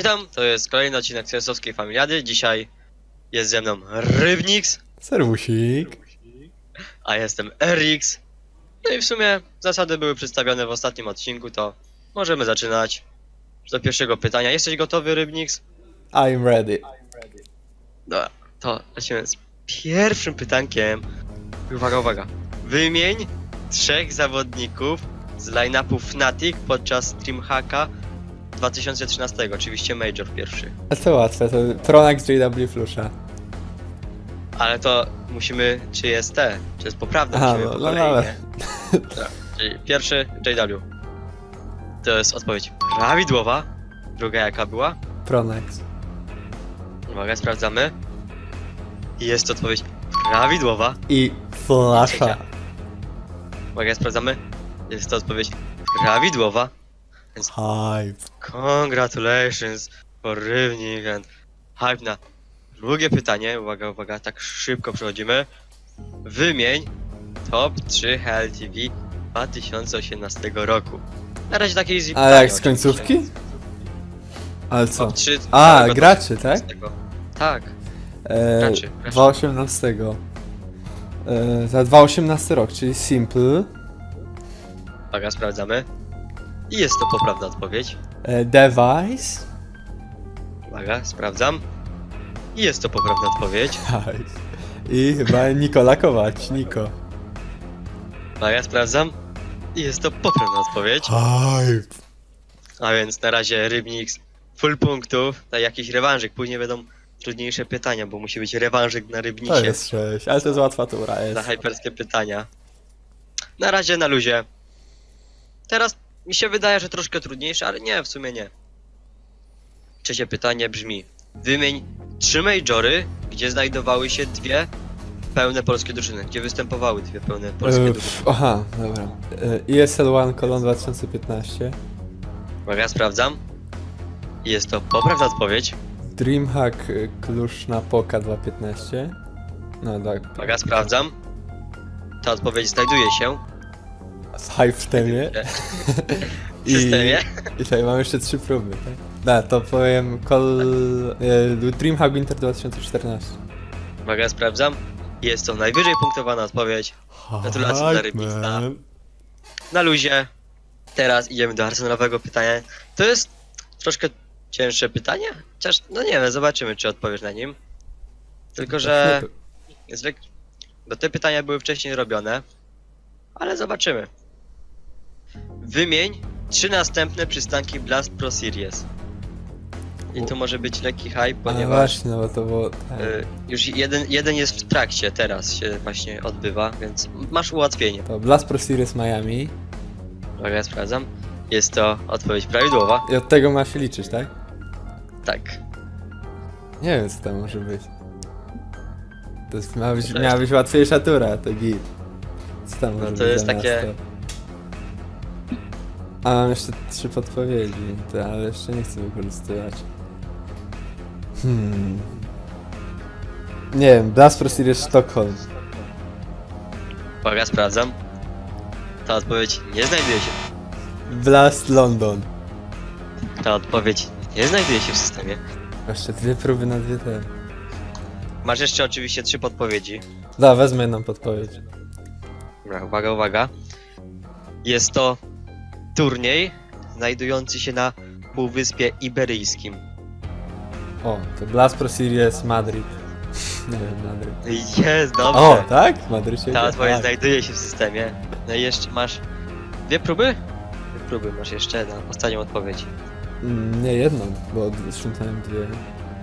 Witam, to jest kolejny odcinek Cesowskiej Familiady. Dzisiaj jest ze mną Rybnix, Serwusik. a jestem Erix. No i w sumie zasady były przedstawione w ostatnim odcinku, to możemy zaczynać. Do pierwszego pytania. Jesteś gotowy, Rybnix? I'm ready. Dobra, to lecimy z pierwszym pytankiem. Uwaga, uwaga. Wymień trzech zawodników z line-upu Fnatic podczas Dreamhacka 2013, oczywiście Major pierwszy. A to łatwe, to Pronax JW Flusha. Ale to musimy, czy jest te, czy jest poprawne, Aha, musimy no, po no, kolei, ale- nie? Dobra, czyli pierwszy JW. To jest odpowiedź prawidłowa. Druga jaka była? Pronax. Uwaga, sprawdzamy. Jest to odpowiedź prawidłowa. I Flasha. Uwaga, sprawdzamy. Jest to odpowiedź prawidłowa. Hype. Congratulations for Rybnik and hype na drugie pytanie. Uwaga, uwaga, tak szybko przechodzimy. Wymień top 3 HLTV 2018 roku. Na razie takie easy A pytanie jak z oczywiście. końcówki? Ale co? Top 3 A, całego graczy, tak? 2018. Tak. E, Graczy, graczy. 2018. E, za 2018 rok, czyli Simple. Uwaga, sprawdzamy. I jest to poprawna odpowiedź. E, device. Uwaga, sprawdzam. I jest to poprawna odpowiedź. Hype. I chyba Nikola Kować, Niko. Uwaga, sprawdzam. I jest to poprawna odpowiedź. Hype. A więc na razie Rybnik full punktów, na jakiś rewanżyk. Później będą trudniejsze pytania, bo musi być rewanżyk na To Rybnicie. jest 6, ale to jest łatwa tura. Na Jest. hyperskie pytania. Na razie na luzie. Teraz mi się wydaje, że troszkę trudniejsze, ale nie, w sumie nie. Trzecie pytanie brzmi. Wymień trzy majory, gdzie znajdowały się dwie pełne polskie drużyny, gdzie występowały dwie pełne polskie E, drużyny. pff, aha, dobra. E, ESL One Colon 2015. Uwaga, sprawdzam. I Jest to poprawna odpowiedź. Dreamhack y, Klusz na Poka 2.15. No tak. Uwaga, sprawdzam. Ta odpowiedź znajduje się W temie. w systemie. I tutaj mam jeszcze trzy próby, tak? Da, to powiem Call... E, Dreamhack Winter 2014. Uwaga, sprawdzam. Jest to najwyżej punktowana odpowiedź. Gratulacje dla Rybnika. Na luzie. Teraz idziemy do arsenalowego pytania. To jest troszkę cięższe pytanie? Chociaż, no nie wiem, zobaczymy, czy odpowiesz na nim. Tylko, że zwykle... Bo te pytania były wcześniej robione. Ale zobaczymy. Wymień trzy następne przystanki Blast Pro Series. I tu może być lekki hype, ponieważ... właśnie, no bo to było... Tak. Y, Już jeden, jeden jest w trakcie, teraz się właśnie odbywa, więc masz ułatwienie. To Blast Pro Series Miami. Uwaga, ja sprawdzam. Jest to odpowiedź prawidłowa. I od tego ma się liczyć, tak? Tak. Nie wiem, co tam może być. To jest, miała, być, miała być łatwiejsza tura, to git. Co tam może to być jest takie- to? A mam jeszcze trzy podpowiedzi, to, ale jeszcze nie chcę wykorzystywać. Hmm. Nie wiem, Blast Pro Series Stockholm. Uwaga, sprawdzam. Ta odpowiedź nie znajduje się. Blast London. Ta odpowiedź nie znajduje się w systemie. Jeszcze dwie próby na dwie te. Masz jeszcze oczywiście trzy podpowiedzi. Da, wezmę jedną podpowiedź. Dobra, uwaga, uwaga. Jest to turniej znajdujący się na Półwyspie Iberyjskim. O, to Blast Pro Series Madrid. Nie wiem, Madrid. Jest, dobrze. O, tak? W Madrycie? Ta odpowiedź tak. znajduje się w systemie. No i jeszcze masz dwie próby? Dwie próby masz jeszcze na ostatnią odpowiedź. Mm, Nie, jedną, bo szukałem dwie.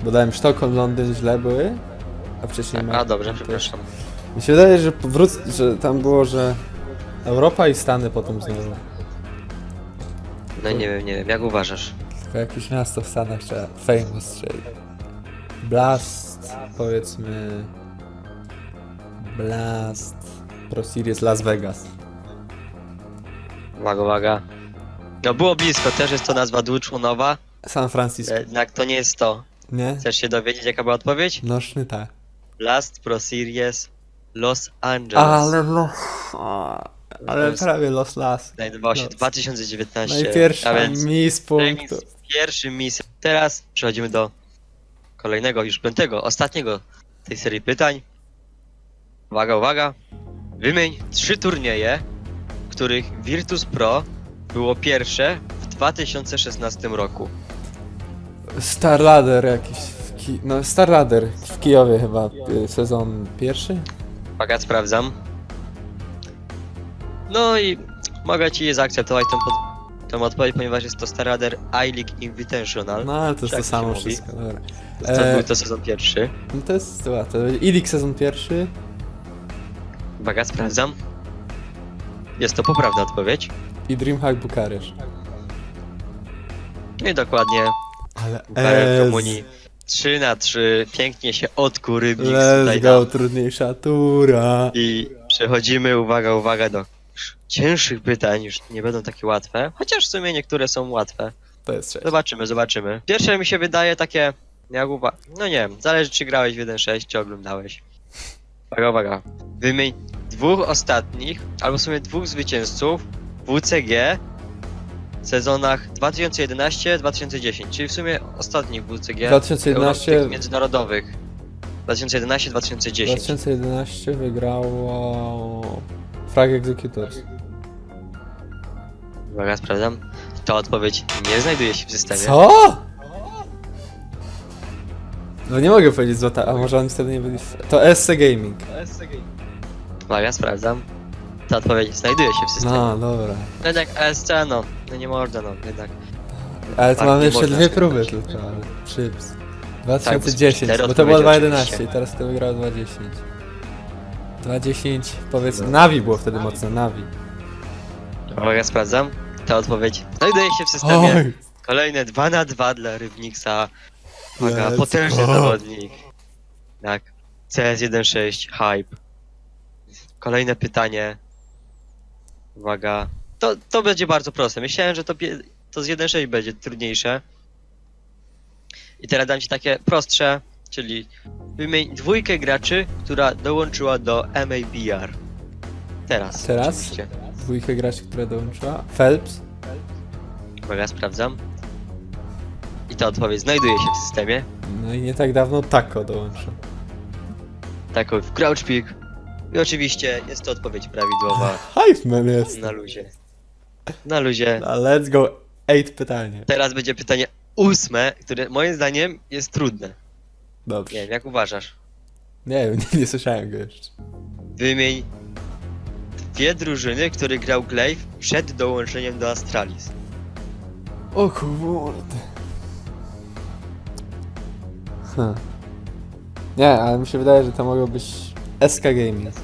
Bo dałem Sztokholm, Londyn źle były, a wcześniej... A Madryt dobrze, też. przepraszam. Mi się wydaje, że że tam było, że Europa i Stany potem znowu. No nie wiem, nie wiem, jak uważasz? Tylko jakieś miasto w Stanach trzeba famous strzelić. Blast, powiedzmy... Blast... Pro Series Las Vegas. Uwaga, uwaga. No było blisko, też jest to nazwa dwuczłonowa, San Francisco. jednak to nie jest to. Nie? Chcesz się dowiedzieć, jaka była odpowiedź? Noszny tak. Last Pro Series Los Angeles. Ale no... Ale prawie Los Las. Się Los. 2019. Najpierwsza a więc Miss punktów. pierwszym miejscem. Teraz przechodzimy do kolejnego, już piątego, ostatniego tej serii pytań. Uwaga, uwaga. Wymień trzy turnieje, w których Virtus Pro było pierwsze w 2016 roku. Starladder jakiś w Ki... No Starladder w Kijowie chyba y, sezon pierwszy? Uwaga, sprawdzam. No i mogę ci zaakceptować tą, pod... tą odpowiedź, ponieważ jest to Starladder I-League Invitational. No ale to jest Jak to samo mówi? wszystko, dobra. To E, był to sezon pierwszy. No to jest łatwe. Ilik sezon pierwszy. Uwaga, sprawdzam. Jest to poprawna odpowiedź. i Dreamhack Bukaresz. No i dokładnie Ale Bukarest Rumunii 3 na 3 pięknie się odkuł Rybnik Let's go, trudniejsza tura. I przechodzimy, uwaga, uwaga, do cięższych pytań, już nie będą takie łatwe, chociaż w sumie niektóre są łatwe. To jest sześć. Zobaczymy, zobaczymy. Pierwsze mi się wydaje takie, jak uwa... no nie wiem, zależy czy grałeś w 1.6, czy oglądałeś. Uwaga, uwaga. Wymień dwóch ostatnich, albo w sumie dwóch zwycięzców WCG w sezonach 2011-2010, czyli w sumie ostatnich WCG 2011, Euro- tych międzynarodowych. 2011-2010. 2011 wygrało Frag Executors. Uwaga, sprawdzam. Ta odpowiedź nie znajduje się w systemie. Co? No nie mogę powiedzieć złota, a może oni wtedy nie byli... w- To SC Gaming. Uwaga, sprawdzam. Ta odpowiedź znajduje się w systemie. No, dobra. Jednak ESC, no, no nie można, no, jednak. Ale tu Tak, mamy nie jeszcze można dwie próby tylko, ale Chips. Tak, 2010, cztery bo to było odpowiedzi 2.11 oczywiście. i teraz to wygrało 2.10. 2.10, powiedz, No. Navi było wtedy mocno, Navi. Uwaga, sprawdzam. Ta odpowiedź znajduje się w systemie. Oj, Kolejne 2 na 2 dla Rybniksa. Uwaga, Let's potężny go. zawodnik. Tak. CS 1.6, hype. Kolejne pytanie. Uwaga. To, to będzie bardzo proste. Myślałem, że to, pie- to z 1.6 będzie trudniejsze. I teraz dam ci takie prostsze, czyli wymień dwójkę graczy, która dołączyła do MABR. Teraz. Teraz? Oczywiście. dwójkę graczy, która dołączyła. Phelps. Uwaga, sprawdzam. I ta odpowiedź znajduje się w systemie. No i nie tak dawno Taco dołączył. Taką w Crouch Peak. I oczywiście jest to odpowiedź prawidłowa Hypeman jest. na luzie. Na luzie. A let's go, 8 pytanie. Teraz będzie pytanie ósme, które moim zdaniem jest trudne. Nie Dobrze. wiem, jak uważasz? Nie wiem, nie, nie słyszałem go jeszcze. Wymień dwie drużyny, które grał Glaive przed dołączeniem do Astralis. O kurde. Huh. Nie, ale mi się wydaje, że to mogło być SK Gaming.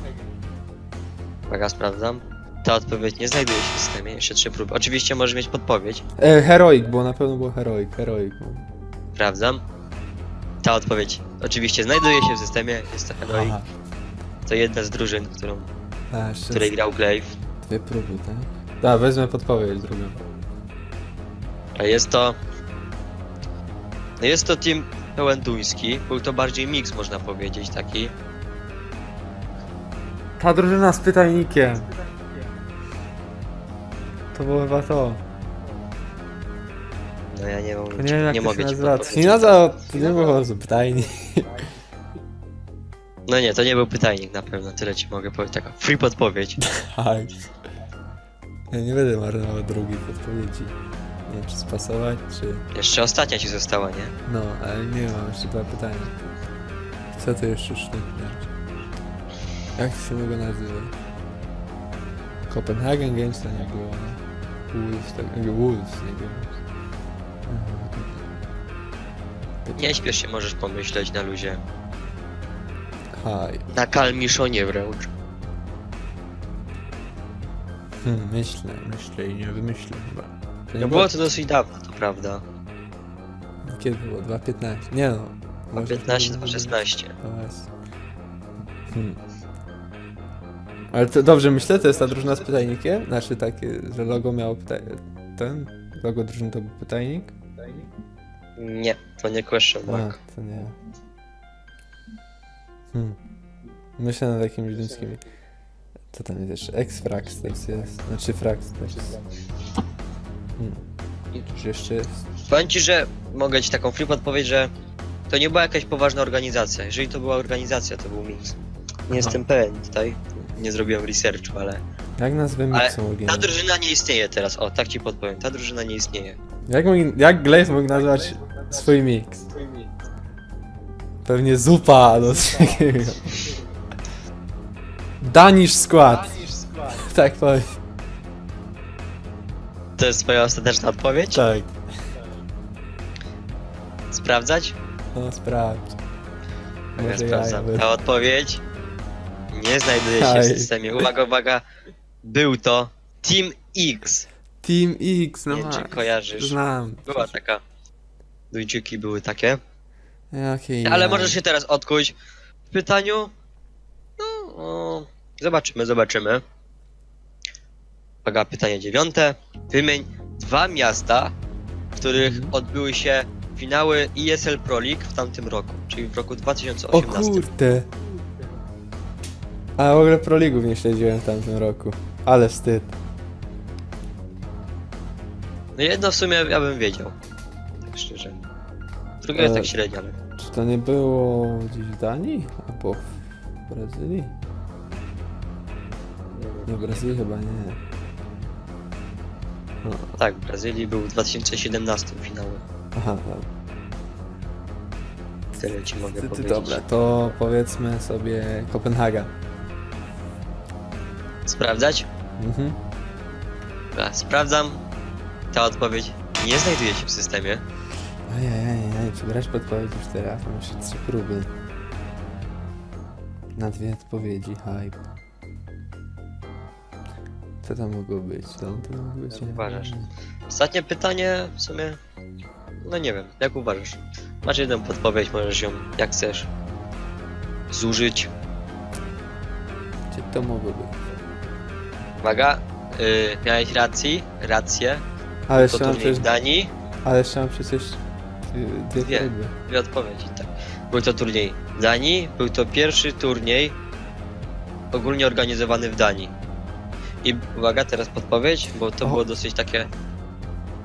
Uwaga, sprawdzam. Ta odpowiedź nie znajduje się w systemie. Jeszcze trzy próby. Oczywiście możesz mieć podpowiedź. E, Heroic, bo na pewno było Heroic, Heroic. Sprawdzam. Ta odpowiedź oczywiście znajduje się w systemie. Jest to Heroic. Aha. To jedna z drużyn, którą, A, w jeszcze której grał Glaive. dwie próby, tak? Tak, wezmę podpowiedź drugą. A jest to. No jest to team pełen duński. Był to bardziej mix, można powiedzieć, taki. Ta drużyna z pytajnikiem. To było chyba to. No ja nie, mam, Nie wiem jak nie to mogę się ci nazywa. Podpowiedzieć. nie nazywa, to nie było po prostu pytajnik. No nie, to nie był pytajnik na pewno, tyle ci mogę powiedzieć. Taka free podpowiedź. Tak. Ja nie będę marnował drugiej podpowiedzi. Nie wiem, czy spasować, czy... Jeszcze ostatnia ci została, nie? No, ale nie mam jeszcze dwa pytania. Co to jeszcze szlifniać? Jak to się mogło nazywać? Copenhagen Games to nie było. nie? Wolves, tak, nie, Wolves, nie wiem. Nie śpiesz się, możesz pomyśleć na luzie. Haj. Na kalmiszonie wręcz. Hmm, myślę, myślę i nie wymyślę chyba. To nie No było to dosyć dawno, to prawda. Kiedy było? 2.15? Nie no. może 15, to było- 16. No właśnie. Hmm. Ale to dobrze myślę, to jest ta drużyna z pytajnikiem? Znaczy takie, że logo miało pyta- ten? Logo drużyny to był pytajnik? Nie, to nie question A, mark. to nie. Hmm. Myślę nad jakimiś duńskimi. Co tam jest jeszcze? Ex-Fraxters jest. Znaczy Fraxters. Hmm. Czy jeszcze jest? Powiem ci, że mogę ci taką flip odpowiedzieć, że to nie była jakaś poważna organizacja. Jeżeli to była organizacja, to był mix. Nie jestem pewien tutaj. Nie zrobiłem researchu, ale. Jak nazwę Ale miksą Ta drużyna nie istnieje teraz. O, tak ci podpowiem. Ta drużyna nie istnieje. Jak, mógł, jak Glaze mógł nazwać swój mix? Pewnie zupa, coś takiego. Danish skład. Tak powiem. To jest twoja ostateczna odpowiedź? Tak. Sprawdzać? No sprawdź. Ja sprawdzam. Ta odpowiedź nie znajduje się w Aj. systemie. Uwaga, uwaga. Był to Team X. Team X, no Nie wiem, czy ma. kojarzysz. Znam. Była taka. Duńczyki były takie. Jakie Ale możesz się teraz odkuć w pytaniu. No, o, zobaczymy, zobaczymy. Uwaga, pytanie dziewiąte. Wymień dwa miasta, w których Mhm. odbyły się finały ESL Pro League w tamtym roku, czyli w roku O 2018. kurde. A w ogóle Pro Ligów nie śledziłem w tamtym roku. Ale wstyd. No jedno w sumie ja bym wiedział. Tak. Drugie jest E, tak średnio, ale. Czy to nie było gdzieś w Danii? Albo w Brazylii? Nie, w Brazylii chyba nie. No, Tak, w Brazylii był w 2017 finały. aha, dobra. Tyle ci mogę Ty, ty, powiedzieć. dobra, to powiedzmy sobie Kopenhaga. Sprawdzać? Mhm. Dobra, sprawdzam. Ta odpowiedź nie znajduje się w systemie. Przebrać podpowiedź już teraz, mam jeszcze trzy próby. Na dwie odpowiedzi, hype. Co to mogło być? Co to mogło być? Jak uważasz? Ostatnie pytanie w sumie. No nie wiem, jak uważasz? Masz jedną podpowiedź, możesz ją jak chcesz zużyć. Gdzie to mogło być? Uwaga, yy, miałeś racji, rację. Ale To jeszcze mam turniej przecież, w Danii. ale jeszcze mam przecież y, dwie Dwie. próby. Dwie odpowiedzi, tak. Był to turniej w Danii, był to pierwszy turniej ogólnie organizowany w Danii. I uwaga, teraz podpowiedź, bo to O. było dosyć takie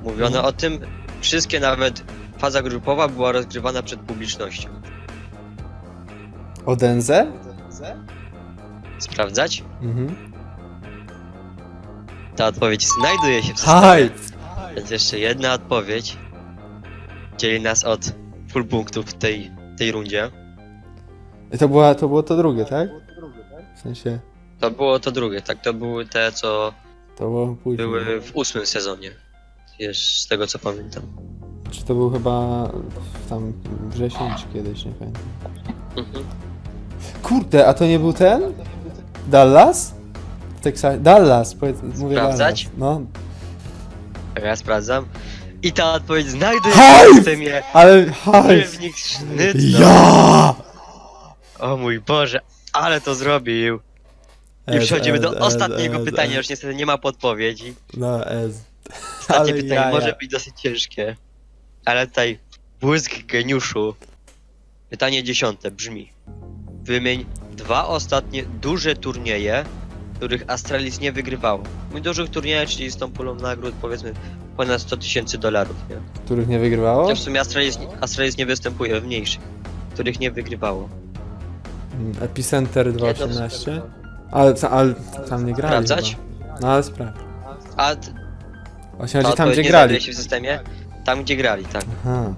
mówione Mhm. o tym. Wszystkie nawet faza grupowa była rozgrywana przed publicznością. Odense? Sprawdzać? Mhm. Ta odpowiedź znajduje się w systemie. Hype! Więc jeszcze jedna odpowiedź dzieli nas od full punktów w tej, tej rundzie. I to, była, to było to drugie, tak? W sensie, To było to drugie, tak? To były te, co to było później. były w ósmym sezonie. Jest z tego co pamiętam. Czy to był chyba tam wrzesień, czy kiedyś, nie pamiętam. Mhm. Kurde, a to nie był ten? Dallas? W Teksasie. Dallas, powiedz, mówię Sprawdzać? Dallas. No, Tak, ja sprawdzam. I ta odpowiedź znajduje Hype! się w systemie. ale! Rybnik Sznytno. Ja! O mój Boże, ale to zrobił. I przechodzimy do ostatniego pytania, już niestety nie ma podpowiedzi. No, ez. Ostatnie Ale pytanie jaja. może być dosyć ciężkie. Ale tutaj błysk geniuszu. Pytanie dziesiąte brzmi. Wymień dwa ostatnie duże turnieje, których Astralis nie wygrywało. Mój dużych turniejach, czyli z tą pulą nagród powiedzmy ponad 100 tysięcy dolarów, nie? Których nie wygrywało? Chociaż w sumie Astralis, Astralis nie występuje w mniejszych, których nie wygrywało. Mm, Epicenter Jedno 2.18? Ale, ale tam nie grali Sprawdzać? chyba. No ale sprawdź. A Właśnie chodzi tam, gdzie grali. się w systemie? Tam, gdzie grali, tak. Aha.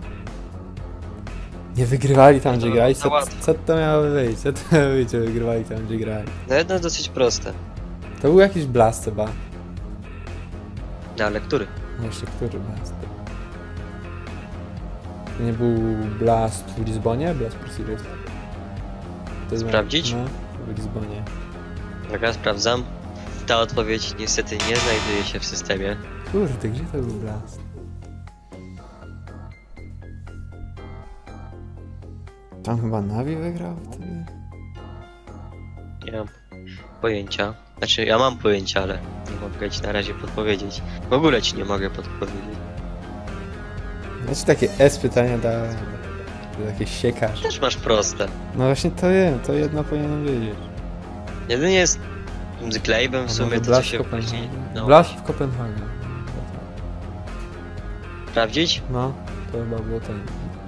Nie wygrywali tam, gdzie No, grali? za Co, co to miało być? Co to miało być, wygrywali tam, gdzie grali? No jedno jest dosyć proste. To był jakiś blast chyba. No ale który? Jeszcze który blast? To nie był blast w Lizbonie? Blast Pro Series? To był- Sprawdzić? No, w Lizbonie. Ja sprawdzam. Ta odpowiedź niestety nie znajduje się w systemie. Kurde, gdzie to był blast? Tam chyba Navi wygrał wtedy? Nie mam pojęcia. Znaczy, ja mam pojęcia, ale nie mogę ci na razie podpowiedzieć. W ogóle ci nie mogę podpowiedzieć. Znaczy takie S pytania da... jakieś siekasz. Też masz proste. No właśnie to je, to jedno powinienem wiedzieć. Jedynie jest z Glaive'em w sumie to, co się później... No, Blast w Kopenhagen. sprawdzić? No, to chyba było ten.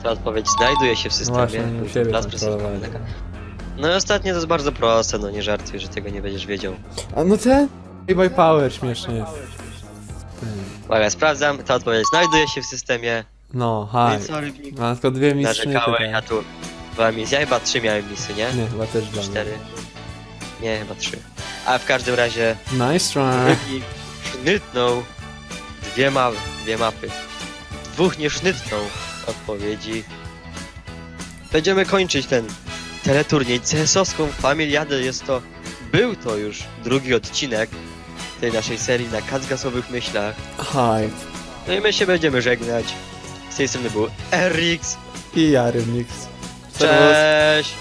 Ta odpowiedź znajduje się w systemie. No właśnie, u siebie Plac kontrolowałem. No i ostatnie to jest bardzo proste, no nie żartuj, że tego nie będziesz wiedział. A no ten? Hey by Power, śmiesznie jest. Uwaga, sprawdzam, ta odpowiedź znajduje się w systemie. No, No haj. co, Rybnik? Mam tylko dwie misje. Narzekałeś, a tu dwa misje, ja chyba trzy miałem misy, nie? Nie, chyba też dla mnie. Cztery. Nie, chyba trzy. A w każdym razie Nice try. Rybnik sznytnął dwie, ma dwie mapy. Dwóch nie sznytnął odpowiedzi. Będziemy kończyć ten teleturniej CS-owską Familiadę. Jest to, był to już drugi odcinek tej naszej serii na kacgasowych myślach. Haj. No i my się będziemy żegnać. Z tej strony był Erix. I ja, Rymnix. Cześć!